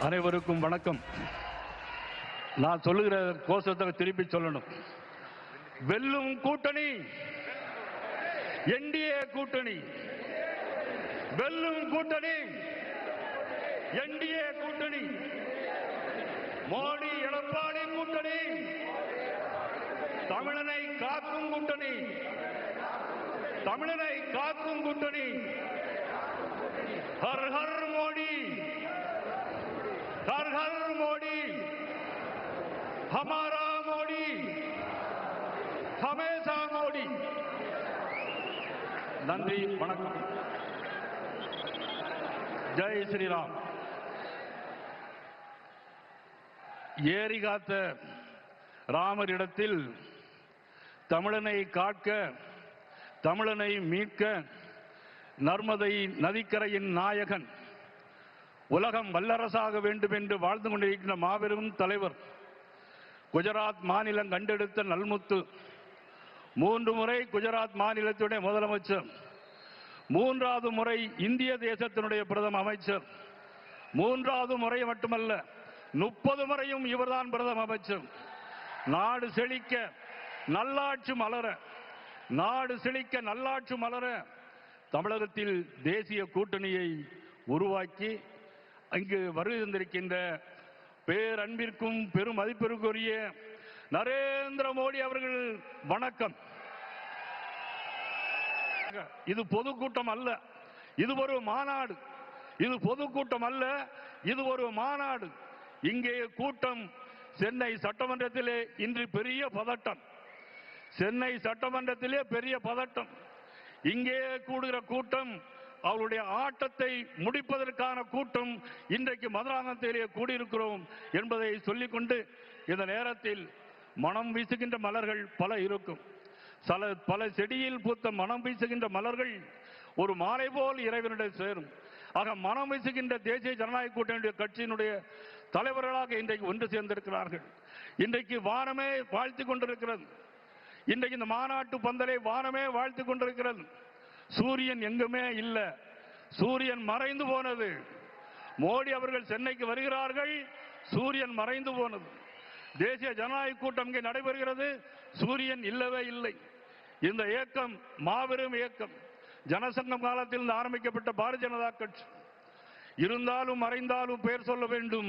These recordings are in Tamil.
அனைவருக்கும் வணக்கம். நான் சொல்லுகிற கோஷத்தை திருப்பி சொல்லணும். வெல்லும் கூட்டணி. என்டிஏ கூட்டணி. வெல்லும் கூட்டணி. என்டிஏ கூட்டணி. மோடி எடப்பாடி கூட்டணி. தமிழனை காக்கும் கூட்டணி. தமிழனை காக்கும் கூட்டணி. ஹர் ஹர் हमारा मोदी हमेशा मोदी நன்றி வணக்கம் ஜெய் ஸ்ரீராம் ஏரி காத்த ராமரிடத்தில் தமிழனை காக்க தமிழனை மீட்க நர்மதை நதிக்கரையின் நாயகன் உலகம் வல்லரசாக வேண்டும் என்று வாழ்ந்து கொண்டிருக்கின்ற மாபெரும் தலைவர் குஜராத் மாநிலம் கண்டெடுத்த நல்முத்து. மூன்று முறை குஜராத் மாநிலத்துடைய முதலமைச்சர். மூன்றாவது முறை இந்திய தேசத்தினுடைய பிரதம அமைச்சர். மூன்றாவது முறை மட்டுமல்ல முப்பது முறையும் இவர்தான் பிரதம அமைச்சர். நாடு செழிக்க நல்லாட்சி மலர நாடு செழிக்க நல்லாட்சி மலர தமிழகத்தில் தேசிய கூட்டணியை உருவாக்கி இங்கு வருகை தந்திருக்கின்ற பேரன்பிற்கும் பெரும் மதிப்பிற்குரிய நரேந்திர மோடி அவர்கள் வணக்கம். இது பொதுக்கூட்டம் அல்ல. இது ஒரு மாநாடு. இது பொதுக்கூட்டம் அல்ல. இது ஒரு மாநாடு. இங்கே கூட்டம் சென்னை சட்டமன்றத்திலே இன்று பெரிய பதட்டம். சென்னை சட்டமன்றத்திலே பெரிய பதட்டம். இங்கே கூடுகிற கூட்டம் அவருடைய ஆட்டத்தை முடிப்பதற்கான கூட்டம் இன்றைக்கு மதுராந்தகத்திலே கூடியிருக்கிறோம் என்பதை சொல்லிக்கொண்டு இந்த நேரத்தில் மனம் வீசுகின்ற மலர்கள் பல இருக்கும். சில பல செடியில் பூத்த மனம் வீசுகின்ற மலர்கள் ஒரு மாலை போல் இறைவனிடம் சேரும். ஆக மனம் வீசுகின்ற தேசிய ஜனநாயக கூட்டணியுடைய கட்சியினுடைய தலைவர்களாக இன்றைக்கு ஒன்று சேர்ந்திருக்கிறார்கள். இன்றைக்கு வானமே வாழ்த்து கொண்டிருக்கிறது. இன்றைக்கு இந்த மாநாட்டு பந்தலை வானமே வாழ்த்து கொண்டிருக்கிறது. சூரியன் எங்குமே இல்லை. சூரியன் மறைந்து போனது. மோடி அவர்கள் சென்னைக்கு வருகிறார்கள். சூரியன் மறைந்து போனது. தேசிய ஜனநாயக கூட்டம் இங்கே நடைபெறுகிறது. சூரியன் இல்லவே இல்லை. இந்த இயக்கம் மாபெரும் இயக்கம் ஜனசங்கம் காலத்தில் இருந்து ஆரம்பிக்கப்பட்ட பாரதிய ஜனதா கட்சி. இருந்தாலும் மறைந்தாலும் பெயர் சொல்ல வேண்டும்.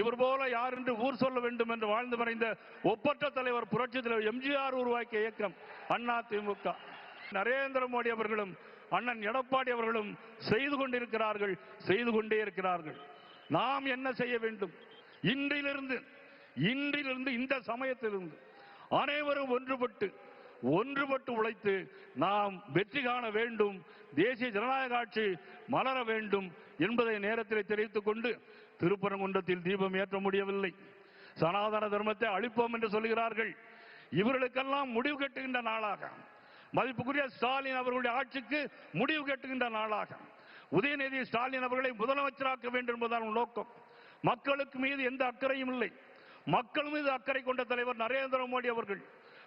இவர் போல யார் என்று ஊர் சொல்ல வேண்டும் என்று வாழ்ந்து மறைந்த ஒப்பற்ற தலைவர் புரட்சி தலைவர் எம்ஜிஆர் உருவாக்கிய இயக்கம் அண்ணா திமுக. நரேந்திர மோடி அவர்களும் அண்ணன் எடப்பாடி அவர்களும் செய்து கொண்டிருக்கிறார்கள் செய்து கொண்டே இருக்கிறார்கள். நாம் என்ன செய்ய வேண்டும்? இன்றிலிருந்து இன்றிலிருந்து இந்த சமயத்திலிருந்து அனைவரும் ஒன்றுபட்டு ஒன்றுபட்டு உழைத்து நாம் வெற்றி காண வேண்டும் தேசிய ஜனநாயக ஆட்சி மலர வேண்டும் என்பதை நேரத்தில் தெரிவித்துக் கொண்டு திருப்பரங்குன்றத்தில் தீபம் ஏற்ற முடியவில்லை. சனாதன தர்மத்தை அழிப்போம் என்று சொல்கிறார்கள். இவர்களுக்கெல்லாம் முடிவு கட்டுகின்ற நாளாக. மதிப்புக்குரிய ஸ்டாலின் அவர்களுடைய ஆட்சிக்கு முடிவு கட்டுகின்ற நாளாக. உதயநிதி ஸ்டாலின் அவர்களை முதலமைச்சராக்க வேண்டும் என்பதுதான் நோக்கம். மக்களுக்கு மீது எந்த அக்கறையும் இல்லை. மக்கள் மீது அக்கறை கொண்ட தலைவர் நரேந்திர மோடி அவர்கள்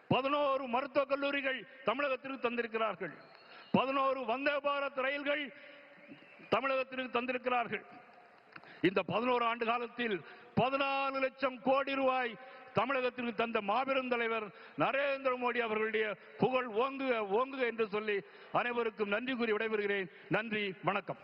பதினோரு மருத்துவக் கல்லூரிகள் தமிழகத்திற்கு தந்திருக்கிறார்கள். பதினோரு வந்தே பாரத் ரயில்கள் தமிழகத்திற்கு தந்திருக்கிறார்கள். இந்த பதினோரு ஆண்டு காலத்தில் பதினாலு லட்சம் கோடி ரூபாய் தமிழகத்திற்கு தந்த மாபெரும் தலைவர் நரேந்திர மோடி அவர்களுடைய புகழ் ஓங்குக ஓங்குக என்று சொல்லி அனைவருக்கும் நன்றி கூறி விடைபெறுகிறேன். நன்றி வணக்கம்.